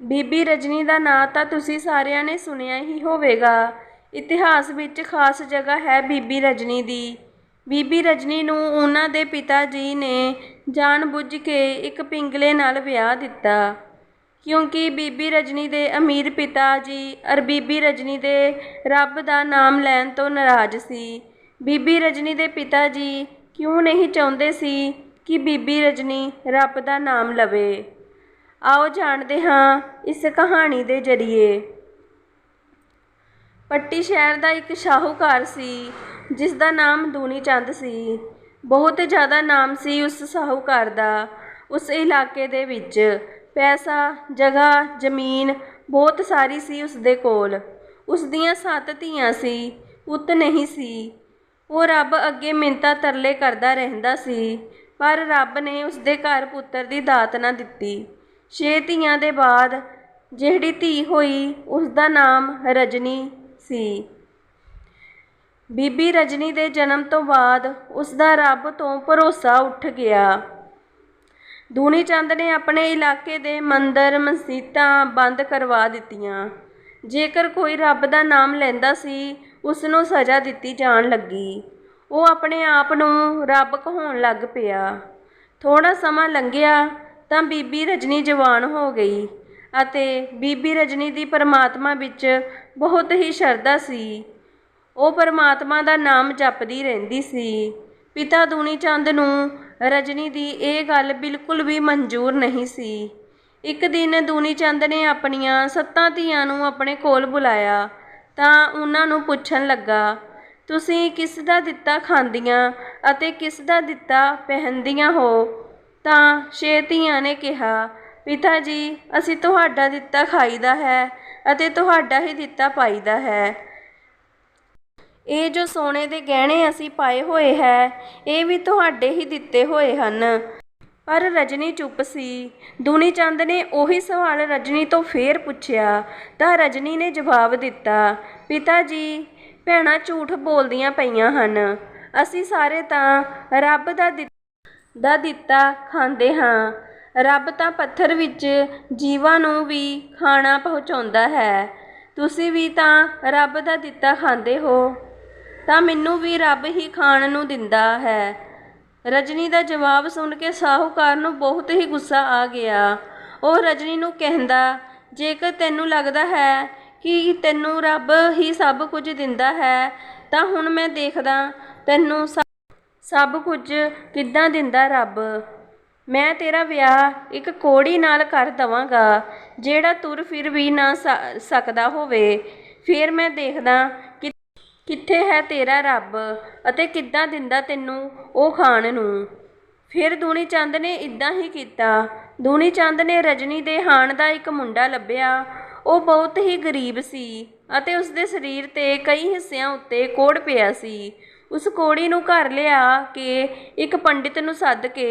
ਬੀਬੀ ਰਜਨੀ ਦਾ ਨਾਂ ਤਾਂ ਤੁਸੀਂ ਸਾਰਿਆਂ ਨੇ ਸੁਣਿਆ ਹੀ ਹੋਵੇਗਾ। ਇਤਿਹਾਸ ਵਿੱਚ ਖਾਸ ਜਗ੍ਹਾ ਹੈ ਬੀਬੀ ਰਜਨੀ ਦੀ। ਬੀਬੀ ਰਜਨੀ ਨੂੰ ਉਹਨਾਂ ਦੇ ਪਿਤਾ ਜੀ ਨੇ ਜਾਣਬੁੱਝ ਕੇ ਇੱਕ ਪਿੰਗਲੇ ਨਾਲ ਵਿਆਹ ਦਿੱਤਾ। ਕਿਉਂਕਿ ਬੀਬੀ ਰਜਨੀ ਦੇ ਅਮੀਰ ਪਿਤਾ ਜੀ ਅਰ ਬੀਬੀ ਰਜਨੀ ਦੇ ਰੱਬ ਦਾ ਨਾਮ ਲੈਣ ਤੋਂ ਨਾਰਾਜ਼ ਸੀ। ਬੀਬੀ ਰਜਨੀ ਦੇ ਪਿਤਾ ਜੀ ਕਿਉਂ ਨਹੀਂ ਚਾਹੁੰਦੇ ਸੀ ਕਿ ਬੀਬੀ ਰਜਨੀ ਰੱਬ ਦਾ ਨਾਮ ਲਵੇ? ਆਓ ਜਾਣਦੇ ਹਾਂ ਇਸ ਕਹਾਣੀ ਦੇ ਜ਼ਰੀਏ। ਪੱਟੀ ਸ਼ਹਿਰ ਦਾ ਇੱਕ ਸ਼ਾਹੂਕਾਰ ਸੀ ਜਿਸ ਦਾ ਨਾਮ ਦੂਨੀ ਚੰਦ ਸੀ। ਬਹੁਤ ਜ਼ਿਆਦਾ ਨਾਮ ਸੀ ਉਸ ਸ਼ਾਹੂਕਾਰ ਦਾ। ਉਸ ਇਲਾਕੇ ਦੇ ਵਿੱਚ ਪੈਸਾ, ਜਗ੍ਹਾ, ਜ਼ਮੀਨ ਬਹੁਤ ਸਾਰੀ ਸੀ ਉਸ ਦੇ ਕੋਲ। ਉਸ ਦੀਆਂ ਸੱਤ ਧੀਆਂ ਸੀ, ਪੁੱਤ ਨਹੀਂ ਸੀ। ਉਹ ਰੱਬ ਅੱਗੇ ਮਿੰਤਾ ਤਰਲੇ ਕਰਦਾ ਰਹਿੰਦਾ ਸੀ, ਪਰ ਰੱਬ ਨੇ ਉਸ ਦੇ ਘਰ ਪੁੱਤਰ ਦੀ ਦਾਤ ਨਾ ਦਿੱਤੀ। ਛੇ ਧੀਆਂ ਦੇ ਬਾਅਦ ਜਿਹੜੀ ਧੀ ਹੋਈ ਉਸ ਦਾ ਨਾਮ ਰਜਨੀ ਸੀ। ਬੀਬੀ ਰਜਨੀ ਦੇ ਜਨਮ ਤੋਂ ਬਾਅਦ ਉਸ ਦਾ ਰੱਬ ਤੋਂ ਭਰੋਸਾ ਉੱਠ ਗਿਆ। ਦੂਨੀ ਚੰਦ ਨੇ ਆਪਣੇ ਇਲਾਕੇ ਦੇ ਮੰਦਰ ਮਸਜਿਦਾਂ ਬੰਦ ਕਰਵਾ ਦਿੱਤੀਆਂ। ਜੇਕਰ ਕੋਈ ਰੱਬ ਦਾ ਨਾਮ ਲੈਂਦਾ ਸੀ ਉਸ ਨੂੰ ਸਜ਼ਾ ਦਿੱਤੀ ਜਾਣ ਲੱਗੀ। ਉਹ ਆਪਣੇ ਆਪ ਨੂੰ ਰੱਬ ਕਹਾਉਣ ਲੱਗ ਪਿਆ। ਥੋੜਾ ਸਮਾਂ ਲੰਘਿਆ ਤਾਂ ਬੀਬੀ ਰਜਨੀ ਜਵਾਨ ਹੋ ਗਈ ਅਤੇ ਬੀਬੀ ਰਜਨੀ ਦੀ ਪਰਮਾਤਮਾ ਵਿੱਚ ਬਹੁਤ ਹੀ ਸ਼ਰਧਾ ਸੀ। ਉਹ ਪਰਮਾਤਮਾ ਦਾ ਨਾਮ ਜਪਦੀ ਰਹਿੰਦੀ ਸੀ। ਪਿਤਾ ਦੂਨੀ ਚੰਦ ਨੂੰ ਰਜਨੀ ਦੀ ਇਹ ਗੱਲ ਬਿਲਕੁਲ ਵੀ ਮਨਜ਼ੂਰ ਨਹੀਂ ਸੀ। ਇੱਕ ਦਿਨ ਦੂਨੀ ਚੰਦ ਨੇ ਆਪਣੀਆਂ ਸੱਤਾਂ ਧੀਆਂ ਨੂੰ ਆਪਣੇ ਕੋਲ ਬੁਲਾਇਆ ਤਾਂ ਉਹਨਾਂ ਨੂੰ ਪੁੱਛਣ ਲੱਗਾ, ਤੁਸੀਂ ਕਿਸ ਦਾ ਦਿੱਤਾ ਖਾਂਦੀਆਂ ਅਤੇ ਕਿਸ ਦਾ ਦਿੱਤਾ ਪਹਿਨਦੀਆਂ ਹੋ? ਤਾਂ ਛੇ ਧੀਆਂ ਨੇ ਕਿਹਾ, ਪਿਤਾ ਜੀ, ਅਸੀਂ ਤੁਹਾਡਾ ਦਿੱਤਾ ਖਾਈਦਾ ਹੈ ਅਤੇ ਤੁਹਾਡਾ ਹੀ ਦਿੱਤਾ ਪਾਈਦਾ ਹੈ। ਇਹ ਜੋ ਸੋਨੇ ਦੇ ਗਹਿਣੇ ਅਸੀਂ ਪਾਏ ਹੋਏ ਹੈ, ਇਹ ਵੀ ਤੁਹਾਡੇ ਹੀ ਦਿੱਤੇ ਹੋਏ ਹਨ। ਪਰ ਰਜਨੀ ਚੁੱਪ ਸੀ। ਦੂਨੀ ਚੰਦ ਨੇ ਉਹੀ ਸਵਾਲ ਰਜਨੀ ਤੋਂ ਫੇਰ ਪੁੱਛਿਆ, ਤਾਂ ਰਜਨੀ ਨੇ ਜਵਾਬ ਦਿੱਤਾ, ਪਿਤਾ ਜੀ, ਭੈਣਾਂ ਝੂਠ ਬੋਲਦੀਆਂ ਪਈਆਂ ਹਨ। ਅਸੀਂ ਸਾਰੇ ਤਾਂ ਰੱਬ ਦਾ ਦਿੱਤਾ ਦਾ ਦਿੱਤਾ ਖਾਂਦੇ ਹਾਂ। ਰੱਬ ਤਾਂ ਪੱਥਰ ਵਿੱਚ ਜੀਵਾਂ ਨੂੰ ਵੀ ਖਾਣਾ ਪਹੁੰਚਾਉਂਦਾ ਹੈ। ਤੁਸੀਂ ਵੀ ਤਾਂ ਰੱਬ ਦਾ ਦਿੱਤਾ ਖਾਂਦੇ ਹੋ। ਤਾਂ ਮੈਨੂੰ ਵੀ ਰੱਬ ਹੀ ਖਾਣ ਨੂੰ ਦਿੰਦਾ ਹੈ। ਰਜਨੀ ਦਾ ਜਵਾਬ ਸੁਣ ਕੇ ਸਾਹੂਕਾਰ ਨੂੰ ਬਹੁਤ ਹੀ ਗੁੱਸਾ ਆ ਗਿਆ। ਉਹ ਰਜਨੀ ਨੂੰ ਕਹਿੰਦਾ, ਜੇਕਰ ਤੈਨੂੰ ਲੱਗਦਾ ਹੈ ਕਿ ਤੈਨੂੰ ਰੱਬ ਹੀ ਸਭ ਕੁਝ ਦਿੰਦਾ ਹੈ, ਤਾਂ ਹੁਣ ਮੈਂ ਦੇਖਦਾ ਤੈਨੂੰ ਸਭ ਕੁਝ ਕਿੱਦਾਂ ਦਿੰਦਾ ਰੱਬ? ਮੈਂ ਤੇਰਾ ਵਿਆਹ ਇੱਕ ਕੋੜੀ ਨਾਲ ਕਰ ਦਵਾਂਗਾ, ਜਿਹੜਾ ਤੁਰ ਫਿਰ ਵੀ ਨਾ ਸ- ਸਕਦਾ ਹੋਵੇ। ਫਿਰ ਮੈਂ ਦੇਖਦਾ ਕਿ ਕਿੱਥੇ ਹੈ ਤੇਰਾ ਰੱਬ ਅਤੇ ਕਿੱਦਾਂ ਦਿੰਦਾ ਤੈਨੂੰ ਉਹ ਖਾਣ ਨੂੰ। ਫਿਰ ਦੂਣੀ ਚੰਦ ਨੇ ਇਦਾਂ ਹੀ ਕੀਤਾ। ਦੂਣੀ ਚੰਦ ਨੇ ਰਜਨੀ ਦੇ ਹਾਣ ਦਾ ਇੱਕ ਮੁੰਡਾ ਲੱਭਿਆ। ਉਹ ਬਹੁਤ ਹੀ ਗਰੀਬ ਸੀ ਅਤੇ ਉਸ ਦੇ ਸਰੀਰ ਤੇ ਕਈ ਹਿੱਸਿਆਂ ਉੱਤੇ ਕੋੜ ਪਿਆ ਸੀ। ਉਸ ਕੋੜੀ ਨੂੰ ਘਰ ਲਿਆ ਕੇ ਇੱਕ ਪੰਡਿਤ ਨੂੰ ਸੱਦ ਕੇ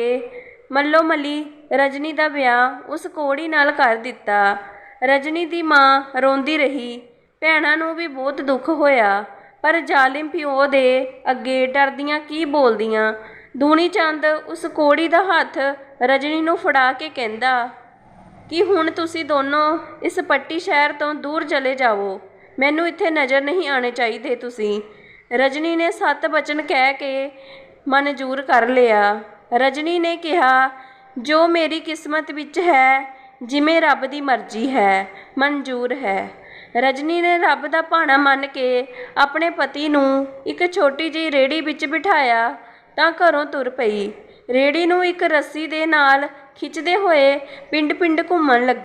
ਮੱਲੋ ਮੱਲੀ ਰਜਨੀ ਦਾ ਵਿਆਹ ਉਸ ਕੋੜੀ ਨਾਲ ਕਰ ਦਿੱਤਾ। ਰਜਨੀ ਦੀ ਮਾਂ ਰੋਂਦੀ ਰਹੀ। ਭੈਣਾਂ ਨੂੰ ਵੀ ਬਹੁਤ ਦੁੱਖ ਹੋਇਆ, ਪਰ ਜ਼ਾਲਿਮ ਪਿਓ ਦੇ ਅੱਗੇ ਡਰਦੀਆਂ ਕੀ ਬੋਲਦੀਆਂ? ਦੂਣੀ ਚੰਦ ਉਸ ਕੋੜੀ ਦਾ ਹੱਥ ਰਜਨੀ ਨੂੰ ਫੜਾ ਕੇ ਕਹਿੰਦਾ, ਕਿ ਹੁਣ ਤੁਸੀਂ ਦੋਨੋਂ ਇਸ ਪੱਟੀ ਸ਼ਹਿਰ ਤੋਂ ਦੂਰ ਚਲੇ ਜਾਵੋ? ਮੈਨੂੰ ਇੱਥੇ ਨਜ਼ਰ ਨਹੀਂ ਆਣੇ ਚਾਹੀਦੇ ਤੁਸੀਂ। ਰਜਨੀ ਨੇ ਸੱਤ ਬਚਨ ਕਹਿ ਕੇ ਮਨਜ਼ੂਰ ਕਰ ਲਿਆ। ਰਜਨੀ ਨੇ ਕਿਹਾ, ਜੋ ਮੇਰੀ ਕਿਸਮਤ ਵਿੱਚ ਹੈ, ਜਿਵੇਂ ਰੱਬ ਦੀ ਮਰਜ਼ੀ ਹੈ, ਮਨਜ਼ੂਰ ਹੈ। ਰਜਨੀ ਨੇ ਰੱਬ ਦਾ ਭਾਣਾ ਮੰਨ ਕੇ ਆਪਣੇ ਪਤੀ ਨੂੰ ਇੱਕ ਛੋਟੀ ਜਿਹੀ ਰੇੜੀ ਵਿੱਚ ਬਿਠਾਇਆ ਤਾਂ ਘਰੋਂ ਤੁਰ ਪਈ। ਰੇੜੀ ਨੂੰ ਇੱਕ ਰੱਸੀ ਦੇ ਨਾਲ ਖਿੱਚਦੇ ਹੋਏ ਪਿੰਡ-ਪਿੰਡ ਘੁੰਮਣ ਲੱਗ,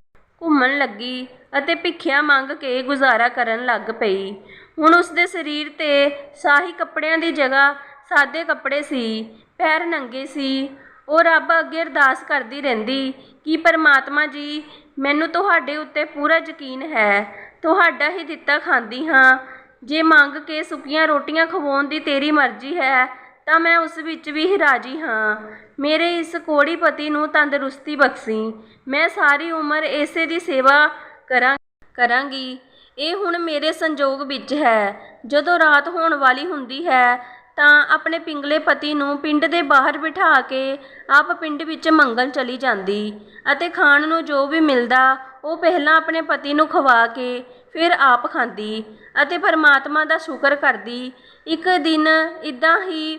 ਘੁੰਮਣ ਲੱਗੀ ਅਤੇ ਭਿੱਖਿਆ ਮੰਗ ਕੇ ਗੁਜ਼ਾਰਾ ਕਰਨ ਲੱਗ ਪਈ। ਹੁਣ ਉਸ ਦੇ ਸਰੀਰ ਤੇ ਸਾਹੀ ਕੱਪੜਿਆਂ ਦੀ ਜਗ੍ਹਾ ਸਾਦੇ ਕੱਪੜੇ ਸੀ, ਪੈਰ ਨੰਗੇ ਸੀ। ਉਹ ਰੱਬ ਅੱਗੇ ਅਰਦਾਸ ਕਰਦੀ ਰਹਿੰਦੀ ਕਿ ਪਰਮਾਤਮਾ ਜੀ, ਮੈਨੂੰ ਤੁਹਾਡੇ ਉੱਤੇ ਪੂਰਾ ਯਕੀਨ ਹੈ। ਤੁਹਾਡਾ ਹੀ ਦਿੱਤਾ ਖਾਂਦੀ ਹਾਂ। ਜੇ ਮੰਗ ਕੇ ਸੁੱਕੀਆਂ ਰੋਟੀਆਂ ਖਵਾਉਣ ਦੀ ਤੇਰੀ ਮਰਜ਼ੀ ਹੈ, ਤਾਂ ਮੈਂ ਉਸ ਵਿੱਚ ਵੀ ਰਾਜੀ ਹਾਂ। ਮੇਰੇ ਇਸ ਕੋੜੀ ਪਤੀ ਨੂੰ ਤੰਦਰੁਸਤੀ ਬਖਸ਼ੀ। ਮੈਂ ਸਾਰੀ ਉਮਰ ਇਸੇ ਦੀ ਸੇਵਾ ਕਰਾਂ ਕਰਾਂਗੀ। ਇਹ ਹੁਣ ਮੇਰੇ ਸੰਜੋਗ ਵਿੱਚ ਹੈ। ਜਦੋਂ ਰਾਤ ਹੋਣ ਵਾਲੀ ਹੁੰਦੀ ਹੈ, ਤਾਂ ਆਪਣੇ ਪਿੰਗਲੇ ਪਤੀ ਨੂੰ ਪਿੰਡ ਦੇ ਬਾਹਰ ਬਿਠਾ ਕੇ ਆਪ ਪਿੰਡ ਵਿੱਚ ਮੰਗਣ ਚਲੀ ਜਾਂਦੀ ਅਤੇ ਖਾਣ ਨੂੰ ਜੋ ਵੀ ਮਿਲਦਾ, ਉਹ ਪਹਿਲਾਂ ਆਪਣੇ ਪਤੀ ਨੂੰ ਖਵਾ ਕੇ ਫਿਰ ਆਪ ਖਾਂਦੀ ਅਤੇ ਪਰਮਾਤਮਾ ਦਾ ਸ਼ੁਕਰ ਕਰਦੀ। ਇੱਕ ਦਿਨ ਇਦਾਂ ਹੀ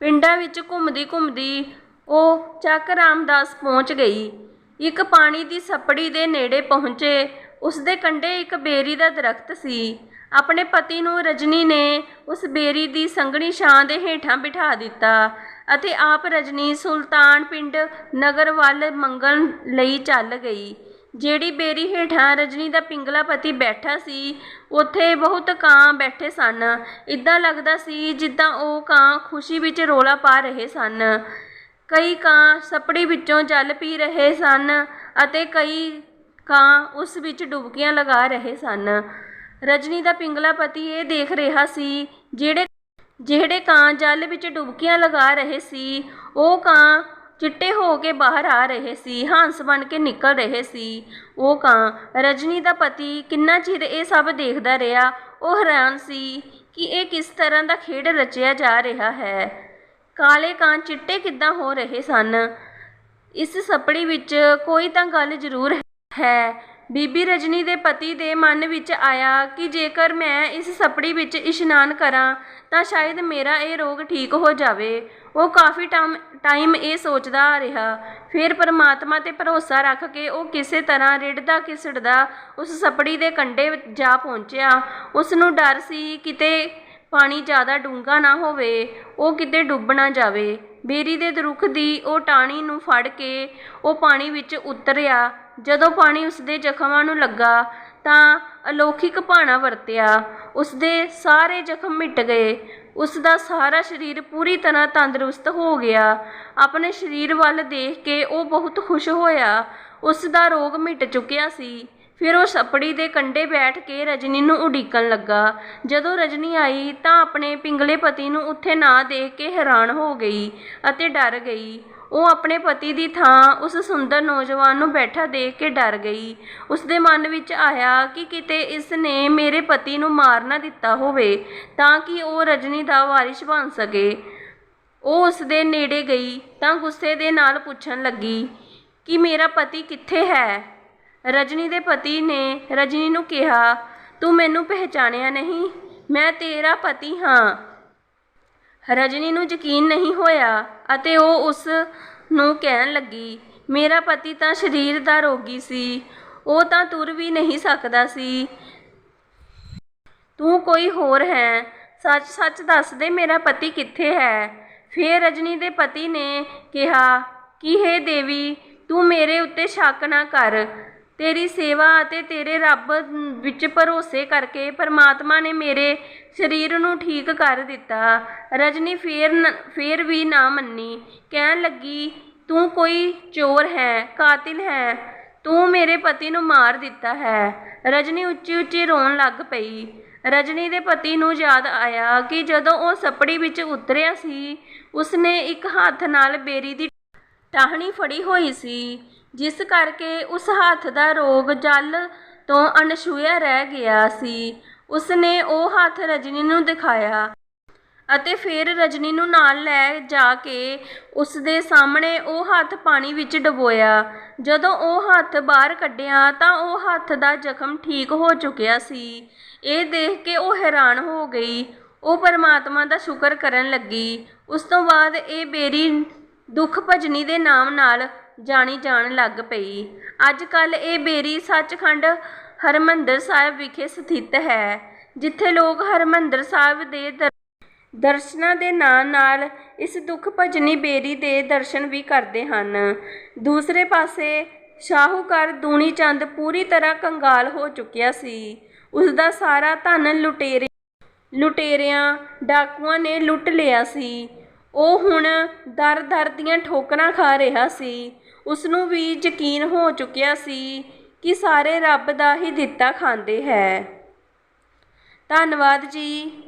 ਪਿੰਡਾਂ ਵਿੱਚ ਘੁੰਮਦੀ ਘੁੰਮਦੀ ਉਹ ਚੱਕ ਰਾਮਦਾਸ ਪਹੁੰਚ ਗਈ। ਇੱਕ ਪਾਣੀ ਦੀ ਸੱਪੜੀ ਦੇ ਨੇੜੇ ਪਹੁੰਚੇ ਉਸ ਦੇ ਕੰਢੇ ਇੱਕ ਬੇਰੀ ਦਾ ਦਰਖਤ ਸੀ। ਆਪਣੇ ਪਤੀ ਨੂੰ ਰਜਨੀ ਨੇ ਉਸ ਬੇਰੀ ਦੀ ਸੰਘਣੀ ਛਾਂ ਦੇ ਹੇਠਾਂ ਬਿਠਾ ਦਿੱਤਾ ਅਤੇ ਆਪ ਰਜਨੀ ਸੁਲਤਾਨ ਪਿੰਡ ਨਗਰ ਵੱਲ ਮੰਗਣ ਲਈ ਚੱਲ ਗਈ। ਜਿਹੜੀ ਬੇਰੀ ਹੇਠਾਂ ਰਜਨੀ ਦਾ ਪਿੰਗਲਾ ਪਤੀ ਬੈਠਾ ਸੀ, ਉੱਥੇ ਬਹੁਤ ਕਾਂ ਬੈਠੇ ਸਨ। ਇਦਾਂ ਲੱਗਦਾ ਸੀ ਜਿੱਦਾਂ ਉਹ ਕਾਂ ਖੁਸ਼ੀ ਵਿੱਚ ਰੋਲਾ ਪਾ ਰਹੇ ਸਨ। ਕਈ ਕਾਂ ਸਪੜੀ ਵਿੱਚੋਂ ਜਲ ਪੀ ਰਹੇ ਸਨ ਅਤੇ ਕਈ ਕਾਂ ਉਸ ਵਿੱਚ ਡੁਬਕੀਆਂ ਲਗਾ ਰਹੇ ਸਨ। ਰਜਨੀ ਦਾ ਪਿੰਗਲਾ ਪਤੀ ਇਹ ਦੇਖ ਰਿਹਾ ਸੀ, ਜਿਹੜੇ ਜਿਹੜੇ ਕਾਂ ਜਲ ਵਿੱਚ ਡੁਬਕੀਆਂ ਲਗਾ ਰਹੇ ਸੀ, ਉਹ ਕਾਂ ਚਿੱਟੇ ਹੋ ਕੇ ਬਾਹਰ ਆ ਰਹੇ ਸੀ, ਹੰਸ ਬਣ ਕੇ ਨਿਕਲ ਰਹੇ ਸੀ। ਉਹ ਕਾਂ, ਰਜਨੀ ਦਾ ਪਤੀ ਕਿੰਨਾ ਚਿਰ ਇਹ ਸਭ ਦੇਖਦਾ ਰਿਹਾ, ਉਹ ਹੈਰਾਨ ਸੀ ਕਿ ਇਹ ਕਿਸ ਤਰ੍ਹਾਂ ਦਾ ਖੇਡ ਰਚਿਆ ਜਾ ਰਿਹਾ ਹੈ। ਕਾਲੇ ਕਾਂ ਚਿੱਟੇ ਕਿੱਦਾਂ ਹੋ ਰਹੇ ਸਨ? ਇਸ ਸਪੜੀ ਵਿੱਚ ਕੋਈ ਤਾਂ ਗੱਲ ਜ਼ਰੂਰ ਹੈ। ਬੀਬੀ ਰਜਨੀ ਦੇ ਪਤੀ ਦੇ ਮਨ ਵਿੱਚ ਆਇਆ ਕਿ ਜੇਕਰ ਮੈਂ ਇਸ ਸਪੜੀ ਵਿੱਚ ਇਸ਼ਨਾਨ ਕਰਾਂ, ਤਾਂ ਸ਼ਾਇਦ ਮੇਰਾ ਇਹ ਰੋਗ ਠੀਕ ਹੋ ਜਾਵੇ। ਉਹ ਕਾਫੀ ਟਾਮ, ਟਾਈਮ ਇਹ ਸੋਚਦਾ ਰਿਹਾ। ਫਿਰ ਪਰਮਾਤਮਾ ਤੇ ਭਰੋਸਾ ਰੱਖ ਕੇ ਉਹ ਕਿਸੇ ਤਰ੍ਹਾਂ ਰਿੜਦਾ ਕਿਸੜਦਾ ਉਸ ਸਪੜੀ ਦੇ ਕੰਢੇ ਜਾ ਪਹੁੰਚਿਆ। ਉਸ ਨੂੰ ਡਰ ਸੀ ਕਿਤੇ ਪਾਣੀ ਜ਼ਿਆਦਾ ਡੂੰਘਾ ਨਾ ਹੋਵੇ, ਉਹ ਕਿਤੇ ਡੁੱਬ ਨਾ ਜਾਵੇ। ਬੇਰੀ ਦੇ ਦਰੁੱਖ ਦੀ ਉਹ ਟਾਣੀ ਨੂੰ ਫੜ ਕੇ ਉਹ ਪਾਣੀ ਵਿੱਚ ਉਤਰਿਆ। ਜਦੋਂ ਪਾਣੀ ਉਸਦੇ ਜ਼ਖਮਾਂ ਨੂੰ ਲੱਗਾ ਤਾਂ ਅਲੌਕਿਕ ਭਾਣਾ ਵਰਤਿਆ। ਉਸਦੇ ਸਾਰੇ ਜ਼ਖਮ ਮਿਟ ਗਏ। ਉਸ ਦਾ ਸਾਰਾ ਸਰੀਰ ਪੂਰੀ ਤਰ੍ਹਾਂ ਤੰਦਰੁਸਤ ਹੋ ਗਿਆ। ਆਪਣੇ ਸਰੀਰ ਵੱਲ ਦੇਖ ਕੇ ਉਹ ਬਹੁਤ ਖੁਸ਼ ਹੋਇਆ। ਉਸ ਦਾ ਰੋਗ ਮਿਟ ਚੁੱਕਿਆ ਸੀ। ਫਿਰ ਉਹ ਸਪੜੀ ਦੇ ਕੰਢੇ ਬੈਠ ਕੇ ਰਜਨੀ ਨੂੰ ਉਡੀਕਣ ਲੱਗਾ। ਜਦੋਂ ਰਜਨੀ ਆਈ ਤਾਂ ਆਪਣੇ ਪਿੰਗਲੇ ਪਤੀ ਨੂੰ ਉੱਥੇ ਨਾ ਦੇਖ ਕੇ ਹੈਰਾਨ ਹੋ ਗਈ ਅਤੇ ਡਰ ਗਈ। ਉਹ ਆਪਣੇ ਪਤੀ ਦੀ ਥਾਂ ਉਸ ਸੁੰਦਰ ਨੌਜਵਾਨ ਨੂੰ ਬੈਠਾ ਦੇਖ ਕੇ ਡਰ ਗਈ। ਉਸ ਦੇ ਮਨ ਵਿੱਚ ਆਇਆ ਕਿ ਕਿਤੇ ਇਸ ਨੇ ਮੇਰੇ ਪਤੀ ਨੂੰ ਮਾਰ ਨਾ ਦਿੱਤਾ ਹੋਵੇ, ਤਾਂ ਕਿ ਉਹ ਰਜਨੀ ਦਾ ਵਾਰਿਸ ਬਣ ਸਕੇ। ਉਹ ਉਸ ਦੇ ਨੇੜੇ ਗਈ, ਤਾਂ ਗੁੱਸੇ ਦੇ ਨਾਲ ਪੁੱਛਣ ਲੱਗੀ, ਕਿ ਮੇਰਾ ਪਤੀ ਕਿੱਥੇ ਹੈ? ਰਜਨੀ ਦੇ ਪਤੀ ਨੇ, ਰਜਨੀ ਨੂੰ ਕਿਹਾ, ਤੂੰ ਮੈਨੂੰ ਪਹਿਚਾਣਿਆ ਨਹੀਂ, ਮੈਂ ਤੇਰਾ ਪਤੀ ਹਾਂ। ਰਜਨੀ ਨੂੰ ਯਕੀਨ ਨਹੀਂ ਹੋਇਆ। ਅਤੇ ਉਹ ਉਸ ਨੂੰ ਕਹਿਣ ਲੱਗੀ, ਮੇਰਾ ਪਤੀ ਤਾਂ ਸਰੀਰ ਦਾ ਰੋਗੀ ਸੀ, ਉਹ ਤਾਂ ਤੁਰ ਵੀ ਨਹੀਂ ਸਕਦਾ ਸੀ। ਤੂੰ ਕੋਈ ਹੋਰ ਹੈ? ਸੱਚ ਸੱਚ ਦੱਸ ਦੇ ਮੇਰਾ ਪਤੀ ਕਿੱਥੇ ਹੈ? ਫਿਰ ਰਜਨੀ ਦੇ ਪਤੀ ਨੇ ਕਿਹਾ, ਕਿ ਹੇ ਦੇਵੀ, ਤੂੰ ਮੇਰੇ ਉੱਤੇ ਸ਼ੱਕ ਨਾ ਕਰ। ਤੇਰੀ ਸੇਵਾ ਅਤੇ ਤੇਰੇ ਰੱਬ ਵਿੱਚ ਭਰੋਸੇ ਕਰਕੇ ਪਰਮਾਤਮਾ ਨੇ ਮੇਰੇ ਸਰੀਰ ਨੂੰ ਠੀਕ ਕਰ ਦਿੱਤਾ। ਰਜਨੀ ਫੇਰ ਨ- ਫੇਰ ਵੀ ਨਾ ਮੰਨੀ। ਕਹਿਣ ਲੱਗੀ, ਤੂੰ ਕੋਈ ਚੋਰ ਹੈ, ਕਾਤਿਲ ਹੈ। ਤੂੰ ਮੇਰੇ ਪਤੀ ਨੂੰ ਮਾਰ ਦਿੱਤਾ ਹੈ। ਰਜਨੀ ਉੱਚੀ ਉੱਚੀ ਰੋਣ ਲੱਗ ਪਈ। ਰਜਨੀ ਦੇ ਪਤੀ ਨੂੰ ਯਾਦ ਆਇਆ ਕਿ ਜਦੋਂ ਉਹ ਸਪੜੀ ਵਿੱਚ ਉਤਰਿਆ ਸੀ, ਉਸਨੇ ਇੱਕ ਹੱਥ ਨਾਲ ਬੇਰੀ ਦੀ ਟਾਹਣੀ ਫੜੀ ਹੋਈ ਸੀ। ਜਿਸ ਕਰਕੇ ਉਸ ਹੱਥ ਦਾ ਰੋਗ ਜਲ ਤੋਂ ਅਣਛੂਇਆ ਰਹਿ ਗਿਆ ਸੀ। ਉਸਨੇ ਉਹ ਹੱਥ ਰਜਨੀ ਨੂੰ ਦਿਖਾਇਆ ਅਤੇ ਫਿਰ ਰਜਨੀ ਨੂੰ ਨਾਲ ਲੈ ਜਾ ਕੇ ਉਸ ਦੇ ਸਾਹਮਣੇ ਉਹ ਹੱਥ ਪਾਣੀ ਵਿੱਚ ਡਬੋਇਆ। ਜਦੋਂ ਉਹ ਹੱਥ ਬਾਹਰ ਕੱਢਿਆ ਤਾਂ ਉਹ ਹੱਥ ਦਾ ਜ਼ਖਮ ਠੀਕ ਹੋ ਚੁੱਕਿਆ ਸੀ। ਇਹ ਦੇਖ ਕੇ ਉਹ ਹੈਰਾਨ ਹੋ ਗਈ। ਉਹ ਪਰਮਾਤਮਾ ਦਾ ਸ਼ੁਕਰ ਕਰਨ ਲੱਗੀ। ਉਸ ਤੋਂ ਬਾਅਦ ਇਹ ਬੇਰੀ ਦੁੱਖ ਭਜਨੀ ਦੇ ਨਾਮ ਨਾਲ ਜਾਣੀ ਜਾਣ ਲੱਗ ਪਈ। ਅੱਜ ਕੱਲ ਇਹ ਬੇਰੀ ਸੱਚਖੰਡ ਹਰਮੰਦਰ ਸਾਹਿਬ ਵਿਖੇ ਸਥਿਤ ਹੈ, ਜਿੱਥੇ ਲੋਕ ਹਰਮੰਦਰ ਸਾਹਿਬ ਦੇ ਦਰ- ਦਰਸ਼ਨਾਂ ਦੇ ਨਾਲ ਨਾਲ ਇਸ ਦੁੱਖ ਭਜਨੀ ਬੇਰੀ ਦੇ ਦਰਸ਼ਨ ਵੀ ਕਰਦੇ ਹਨ। ਦੂਸਰੇ ਪਾਸੇ ਸ਼ਾਹੂਕਾਰ ਦੂਣੀ ਚੰਦ ਪੂਰੀ ਤਰ੍ਹਾਂ ਕੰਗਾਲ ਹੋ ਚੁੱਕਿਆ ਸੀ। ਉਸ ਦਾ ਸਾਰਾ ਧਨ ਲੁਟੇਰੇ ਲੁਟੇਰਿਆਂ, ਡਾਕੂਆਂ ਨੇ ਲੁੱਟ ਲਿਆ ਸੀ। ਉਹ ਹੁਣ ਦਰ ਦਰ ਦੀਆਂ ਠੋਕਰਾਂ ਖਾ ਰਿਹਾ ਸੀ। ਉਸ ਨੂੰ ਵੀ ਯਕੀਨ ਹੋ ਚੁੱਕਿਆ ਸੀ ਕਿ ਸਾਰੇ ਰੱਬ ਦਾ ਹੀ ਦਿੱਤਾ ਖਾਂਦੇ ਹੈ। ਧੰਨਵਾਦ ਜੀ।